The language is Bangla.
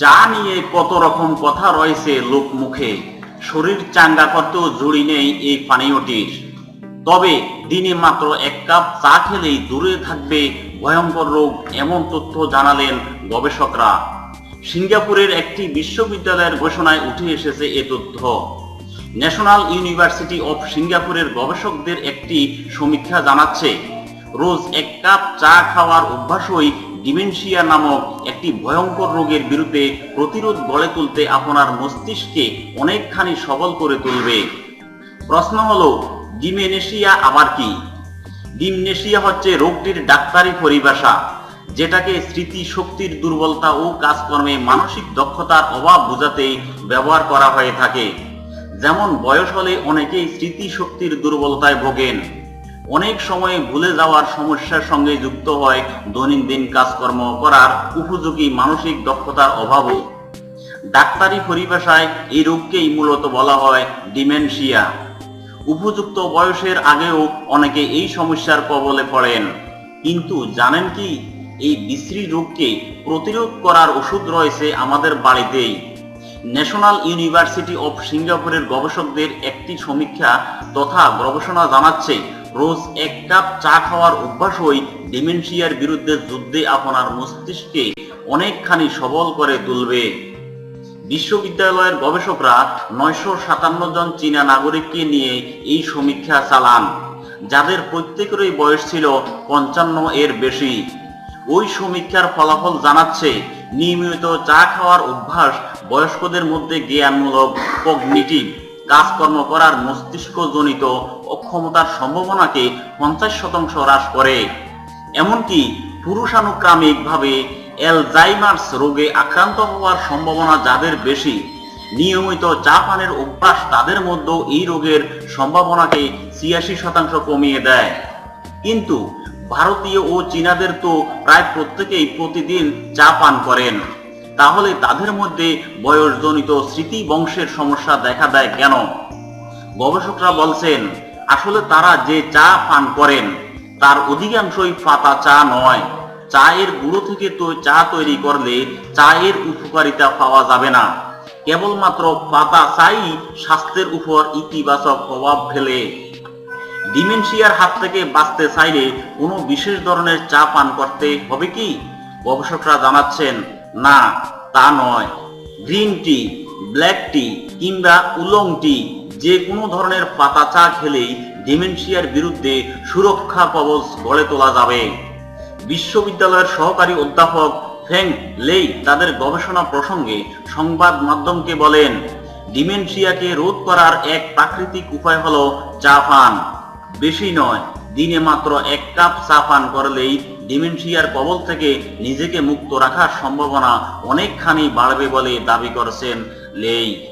চা নিয়ে কত রকম কথা রয়েছে লোক মুখে শরীর চাঙ্গা করতেও জুড়ি নেই এই পানীয়টির। তবে দিনে মাত্র এক কাপ চা খেলেই দূরে থাকবে ভয়ঙ্কর রোগ, এমন তথ্য জানালেন গবেষকরা। সিঙ্গাপুরের একটি বিশ্ববিদ্যালয়ের ঘোষণায় উঠে এসেছে এ তথ্য। ন্যাশনাল ইউনিভার্সিটি অফ সিঙ্গাপুরের গবেষকদের একটি সমীক্ষা জানাচ্ছে, রোজ এক কাপ চা খাওয়ার অভ্যাসই ডিমেনশিয়া নামক একটি ভয়ঙ্কর রোগের বিরুদ্ধে প্রতিরোধ গড়ে তুলতে আপনার মস্তিষ্ককে অনেকখানি সবল করে তুলবে। প্রশ্ন হলো, ডিমেনেশিয়া আবার কি? ডিমনেশিয়া হচ্ছে রোগটির ডাক্তারি পরিভাষা, যেটাকে স্মৃতি শক্তির দুর্বলতা ও কাজকর্মে মানসিক দক্ষতার অভাব বোঝাতে ব্যবহার করা হয়ে থাকে। যেমন বয়স হলে অনেকেই স্মৃতি শক্তির দুর্বলতায় ভোগেন। অনেক সময় ভুলে যাওয়ার সমস্যার সঙ্গে যুক্ত হয় দৈনন্দিন কাজকর্ম করার উপযোগী মানসিক দক্ষতার অভাবও। ডাক্তারি পরিভাষায় এই রোগকেই মূলত বলা হয় ডিমেনশিয়া। উপযুক্ত বয়সের আগেও অনেকে এই সমস্যার কবলে পড়েন। কিন্তু জানেন কি, এই বিশ্রী রোগকে প্রতিরোধ করার ওষুধ রয়েছে আমাদের বাড়িতেই। ন্যাশনাল ইউনিভার্সিটি অফ সিঙ্গাপুরের গবেষকদের একটি সমীক্ষা তথা গবেষণা জানাচ্ছে রোজ এক কাপ চা খাওয়ার অভ্যাসই ডিমেনশিয়ার বিরুদ্ধে যুদ্ধে আপনার মস্তিষ্কে অনেকখানি সবল করে তুলবে। বিশ্ববিদ্যালয়ের গবেষকরা নয়শো সাতান্ন জন চীনা নাগরিককে নিয়ে এই সমীক্ষা চালান, যাদের প্রত্যেকেরই বয়স ছিল পঞ্চান্ন এর বেশি। ওই সমীক্ষার ফলাফল জানাচ্ছে, নিয়মিত চা খাওয়ার অভ্যাস বয়স্কদের মধ্যে জ্ঞানমূলক কগনিটিভ কাজকর্ম করার মস্তিষ্কজনিত অক্ষমতার সম্ভাবনাকে পঞ্চাশ শতাংশ হ্রাস করে। এমনকি পুরুষানুক্রামিকভাবে অ্যালজাইমার্স রোগে আক্রান্ত হওয়ার সম্ভাবনা যাদের বেশি, নিয়মিত চা পানের অভ্যাস তাদের মধ্যেও এই রোগের সম্ভাবনাকে ছিয়াশি শতাংশ কমিয়ে দেয়। কিন্তু ভারতীয় ও চীনাদের তো প্রায় প্রত্যেকেই প্রতিদিন চা পান করেন। তাহলে তাদের মধ্যে বয়সজনিত স্মৃতি বংশের সমস্যা দেখা দেয় কেন? গবেষকরা বলছেন, আসলে তারা যে চা পান করেন, তার অধিকাংশই পাতা চা নয়। চায়ের গুঁড়ো থেকে তো চা তৈরি করলে চায়ের উপকারিতা পাওয়া যাবে না। কেবলমাত্র পাতা চাই স্বাস্থ্যের উপর ইতিবাচক প্রভাব ফেলে। ডিমেনশিয়ার হাত থেকে বাঁচতে চাইলে কোনো বিশেষ ধরনের চা পান করতে হবে কি? গবেষকরা জানাচ্ছেন না, তা নয়। গ্রিন টি, ব্ল্যাক টি কিংবা উলং টি যে কোনো ধরনের পাতা চা খেলেই ডিমেনশিয়ার বিরুদ্ধে সুরক্ষা কবচ গড়ে তোলা যাবে। বিশ্ববিদ্যালয়ের সহকারী অধ্যাপক ফেং লেই তাদের গবেষণা প্রসঙ্গে সংবাদ মাধ্যমকে বলেন, ডিমেনশিয়াকে রোধ করার এক প্রাকৃতিক উপায় হল চা পান। বেশি নয়, দিনে মাত্র এক কাপ চা পান করলেই ডিমেনশিয়ার কবল থেকে নিজেকে মুক্ত রাখার সম্ভাবনা অনেকখানি বাড়বে বলে দাবি করেছেন লেই।